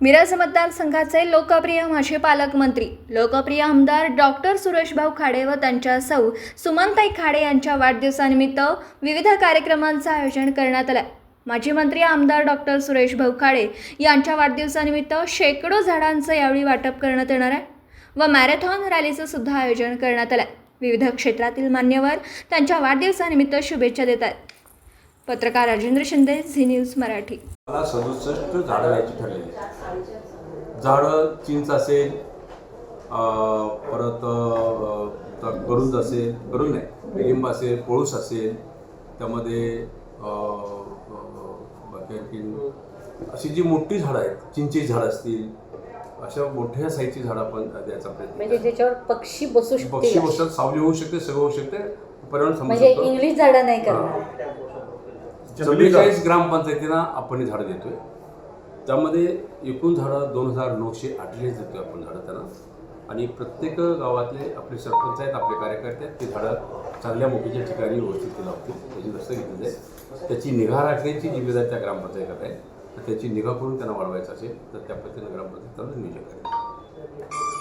मिरज मतदारसंघाचे लोकप्रिय माजी पालकमंत्री लोकप्रिय आमदार डॉक्टर सुरेशभाऊ खाडे व त्यांच्या सौ सुमनताई खाडे यांच्या वाढदिवसानिमित्त विविध कार्यक्रमांचं आयोजन करण्यात आलं माजी मंत्री आमदार डॉक्टर सुरेशभाऊ खाडे यांच्या वाढदिवसानिमित्त शेकडो झाडांचं यावेळी वाटप करण्यात येणार आहे व मॅरेथॉन रॅलीचं सुद्धा आयोजन करण्यात आलं आहे विविध क्षेत्रातील मान्यवर त्यांच्या वाढदिवसानिमित्त शुभेच्छा देत आहेत. पत्रकार राजेंद्र शिंदे झी न्यूज मराठी. मला सदुसष्ट झाडं घ्यायची ठरलेली झाडं चिंच असेल परत करुंद असेल करुंद नाही लिंब असेल पळूस असेल त्यामध्ये अशी जी मोठी झाडं आहेत चिंचेची झाडं असतील अशा मोठ्या साईजची झाडं आपण द्यायचा प्रयत्न म्हणजे ज्याच्यावर पक्षी बसू केला. पक्षी बसतात सावली होऊ शकते सगळं होऊ शकते पर्यावरण समजू म्हणजे शकतो. इंग्लिश झाडं नाही करणार. चव्वेचाळीस ग्रामपंचायतींना आपण ही झाडं देतोय. त्यामध्ये एकूण झाडं दोन हजार नऊशे अठ्ठेचाळीस देतो आपण झाडं त्यांना. आणि प्रत्येक गावातले आपले सरपंच आहेत आपले कार्यकर्ते आहेत ते झाडं चांगल्या मोठीच्या ठिकाणी व्यवस्थित लावतील त्याची लक्ष घेतली जाईल त्याची निगा राखण्याची जिम्मेदारी त्या ग्रामपंचायत आहे. तर त्याची निगा करून त्यांना वाढवायचं असेल तर त्या पद्धतीनं ग्रामपंचायत त्यांना नियोजन करेल